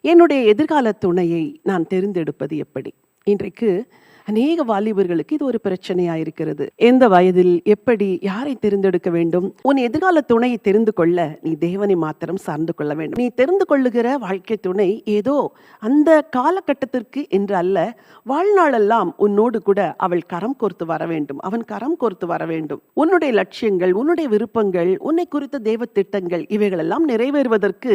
என்னுடைய எதிர்கால துணையை நான் தெரிந்தெடுப்பது எப்படி? இன்றைக்கு அநேக வாலிபர்களுக்கு இது ஒரு பிரச்சனையா இருக்கிறது. எந்த வயதில் எப்படி யாரை தெரிந்தெடுக்க வேண்டும் உன் எதிர்கால துணையை தெரிந்து கொள்ள நீ தேவனை மாத்திரம் சார்ந்து கொள்ள வேண்டும். நீ தெரிந்து கொள்ளுகிற வாழ்க்கை துணை ஏதோ அந்த காலகட்டத்திற்கு என்று அல்ல வாழ்நாளெல்லாம் உன்னோடு கூட அவள் கரம் கோர்த்து வர வேண்டும். அவன் கரம் கோர்த்து வர வேண்டும். உன்னுடைய லட்சியங்கள் உன்னுடைய விருப்பங்கள் உன்னை குறித்த தேவ திட்டங்கள் இவைகளெல்லாம் நிறைவேறுவதற்கு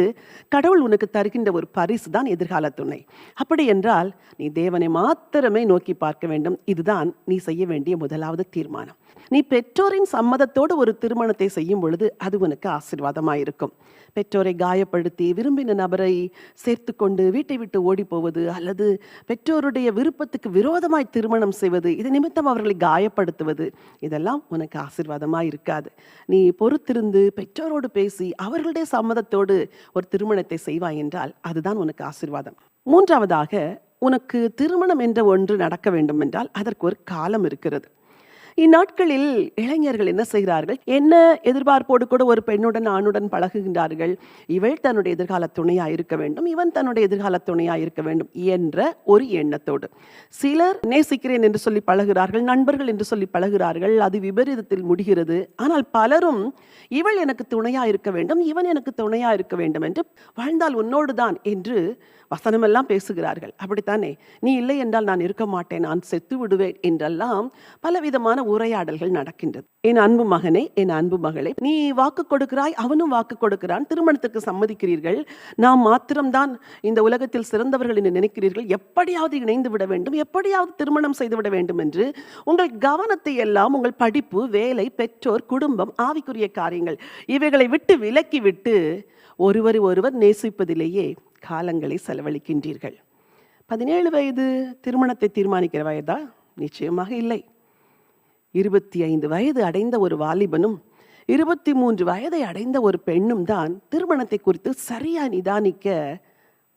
கடவுள் உனக்கு தருகின்ற ஒரு பரிசு தான் எதிர்கால துணை. அப்படி என்றால் நீ தேவனை மாத்திரமே நோக்கி பார்க்க வேண்டும். இதுதான் நீ செய்ய வேண்டிய முதலாவது தீர்மானம். நீ பெற்றோரின் சம்மதத்தோடு ஒரு திருமணத்தை செய்யும் பொழுது அது உனக்கு ஆசீர்வாதமாக இருக்கும். பெற்றோரை காயப்படுத்தி விரும்பின நபரை சேர்த்து கொண்டு வீட்டை விட்டு ஓடி போவது அல்லது பெற்றோருடைய விருப்பத்துக்கு விரோதமாய் திருமணம் செய்வது இது நிமித்தம் அவர்களை காயப்படுத்துவது இதெல்லாம் உனக்கு ஆசீர்வாதமாக இருக்காது. நீ பொறுத்திருந்து பெற்றோரோடு பேசி அவர்களுடைய சம்மதத்தோடு ஒரு திருமணத்தை செய்வாய் என்றால் அதுதான் உனக்கு ஆசீர்வாதம். மூன்றாவதாக உனக்கு திருமணம் என்ற ஒன்று நடக்க வேண்டும் என்றால் அதற்கு ஒரு காலம் இருக்கிறது. இந்நாட்களில் இளைஞர்கள் என்ன செய்கிறார்கள்? என்ன எதிர்பார்ப்போடு கூட ஒரு பெண்ணுடன் ஆணுடன் பழகுகின்றார்கள்? இவள் தன்னுடைய எதிர்கால துணையா இருக்க வேண்டும். இவன் தன்னுடைய எதிர்கால துணையா இருக்க வேண்டும் என்ற ஒரு எண்ணத்தோடு. சிலர் நேசிக்கிறேன் என்று சொல்லி பழகிறார்கள் நண்பர்கள் என்று சொல்லி பழகிறார்கள் அது விபரீதத்தில் முடிகிறது. ஆனால் பலரும் இவள் எனக்கு துணையா இருக்க வேண்டும் இவன் எனக்கு துணையா இருக்க வேண்டும் என்று வாழ்ந்தால் உன்னோடு தான் என்று வசனமெல்லாம் பேசுகிறார்கள். அப்படித்தானே? நீ இல்லை என்றால் நான் இருக்க மாட்டேன் நான் செத்து விடுவேன் என்றெல்லாம் பலவிதமான உரையாடல்கள் நடக்கின்றது. என் அன்பு மகனே என் அன்பு மகளே நீ வாக்கு கொடுக்கிறாய் அவனும் வாக்கு கொடுக்கிறான். திருமணத்துக்கு சம்மதிக்கிறீர்கள். நாம் மாத்திரம்தான் இந்த உலகத்தில் சிறந்தவர்கள் என்று நினைக்கிறீர்கள். எப்படியாவது இணைந்து விட வேண்டும். எப்படியாவது திருமணம் செய்து விட வேண்டும் என்று உங்கள் கவனத்தை எல்லாம் உங்கள் படிப்பு வேலை பெற்றோர் குடும்பம் ஆவிக்குரிய காரியங்கள் இவைகளை விட்டு விலக்கி விட்டு ஒருவர் ஒருவர் நேசிப்பதிலேயே காலங்களை செலவழிக்கின்றீர்கள். பதினேழு வயது திருமணத்தை தீர்மானிக்கிற வயதா? நிச்சயமாக இல்லை. இருபத்தி ஐந்து வயது அடைந்த ஒரு வாலிபனும் இருபத்தி மூன்று வயதை அடைந்த ஒரு பெண்ணும் தான் திருமணத்தை குறித்து சரியா நிதானிக்க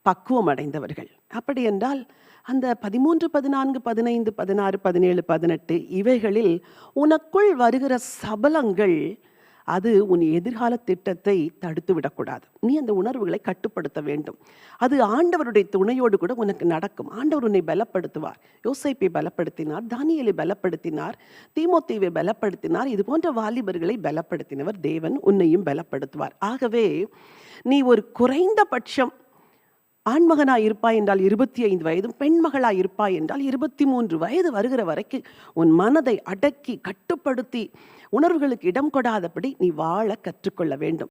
பக்குவம் அடைந்தவர்கள். அப்படி என்றால் அந்த பதிமூன்று பதினான்கு பதினைந்து பதினாறு பதினேழு பதினெட்டு இவைகளில் உனக்குள் வருகிற சபலங்கள் அது உன் எதிர்கால திட்டத்தை தடுத்து விடக்கூடாது. நீ அந்த உணர்வுகளை கட்டுப்படுத்த வேண்டும். அது ஆண்டவருடைய துணையோடு கூட உனக்கு நடக்கும். ஆண்டவர் உன்னை பலப்படுத்துவார். யோசைப்பை பலப்படுத்தினார் தானியலை பலப்படுத்தினார் தீமோத்தீவை பலப்படுத்தினார் இது போன்ற வாலிபர்களை பலப்படுத்தினவர் தேவன் உன்னையும் பலப்படுத்துவார். ஆகவே நீ ஒரு குறைந்தபட்சம் ஆண்மகனாய் இருப்பாய் என்றால் இருபத்தி ஐந்து வயதும் பெண்மகளாய் இருப்பாய் என்றால் இருபத்தி மூன்று வயது வருகிற வரைக்கும் உன் மனதை அடக்கி கட்டுப்படுத்தி உணர்வுகளுக்கு இடம் கொடாதபடி நீ வாழ கற்றுக்கொள்ள வேண்டும்.